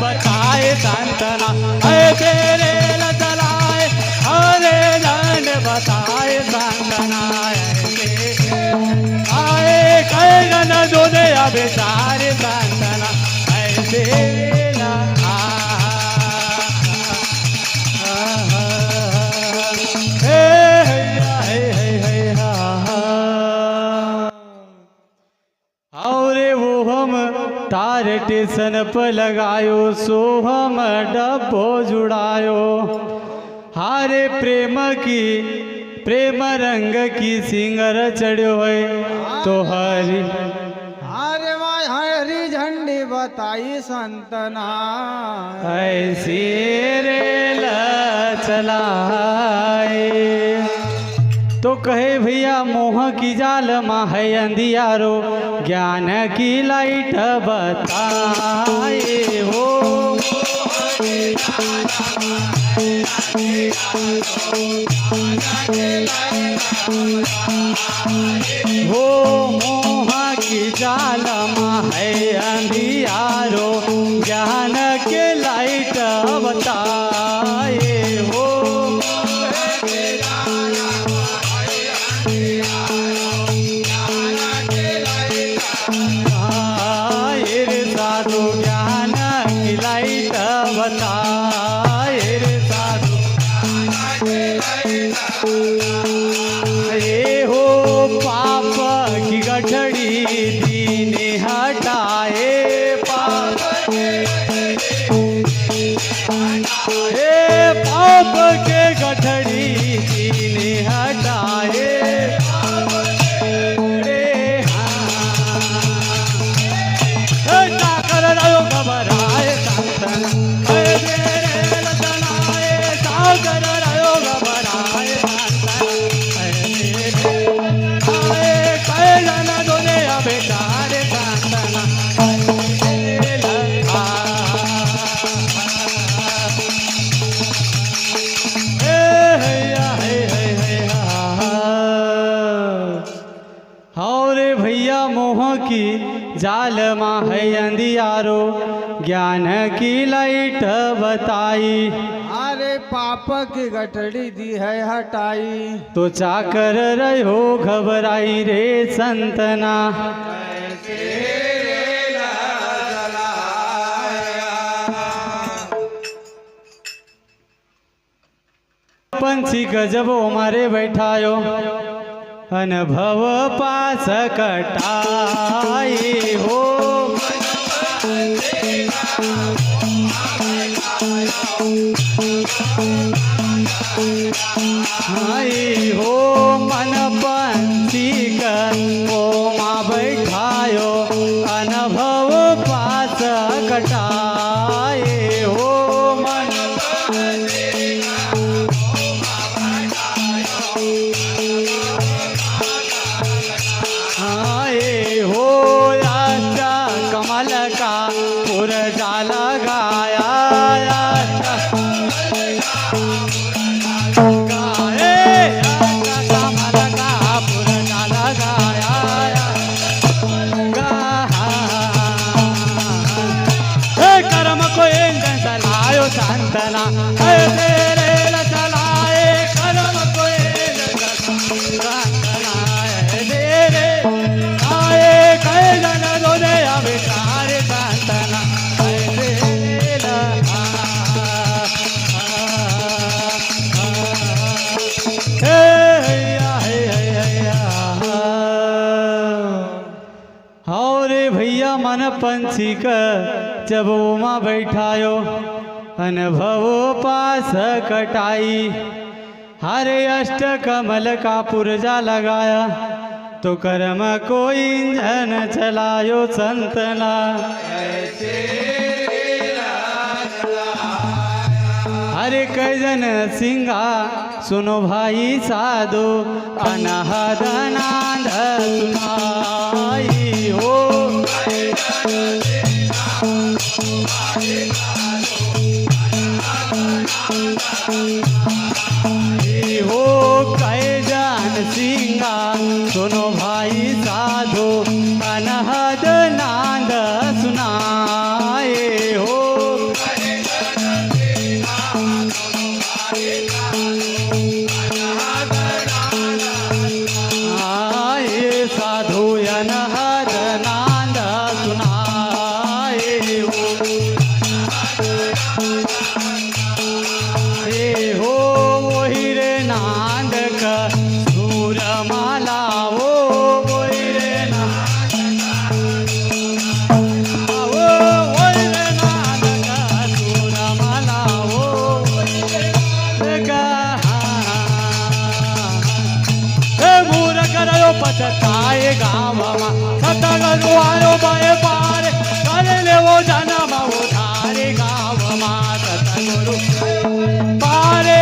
बताए संतना अरे तेरे दोने बेचारे संतना ऐसे न आ हैया और वो हम, तार टेशन पर लगायो, सो हम डब्बो जुड़ायो। हारे प्रेम की, प्रेम रंग की सिंगर चढ़ो है तो हरी बताई संतना। ऐसी चलाए तो कहे भैया, मोह की जाल माँ है अंधियारो, ज्ञान की लाइट बताए। हो। हो, मोह की जाल माँ है अंधियारो ज्ञान के लाइट बताए हो। साधु ज्ञान की लाइट बताए साधु पाप के गठड़ी दीने हटाए भैया मोह की जाल माँ है अंधियारो ज्ञान की लाइट बताई। अरे पाप की गठड़ी दी है हटाई। तो चाकर रहो घबराई रे संतना। पंछी गजब हमारे बैठायो। अनुभव पास कटाई हो। आई हो मन पंछी को हो, मा बैठायो अनुभव पास कटा पान पंछी क जब मां बैठायो अनुभवो पास कटाई। हरे अष्ट कमल का पुर्जा लगाया तो कर्म कोई इंजन चलायो संतना। हरे कजन सिंगा सुनो भाई साधो अनहदनांध सुना। हो कै जान सिंगा सुनो भाई साधो अनहद नांद सुनाए हो। कै जान सिंगा सुनो भाई साधो તગનો આયો બાય પાર કર લેવો જનમ તારે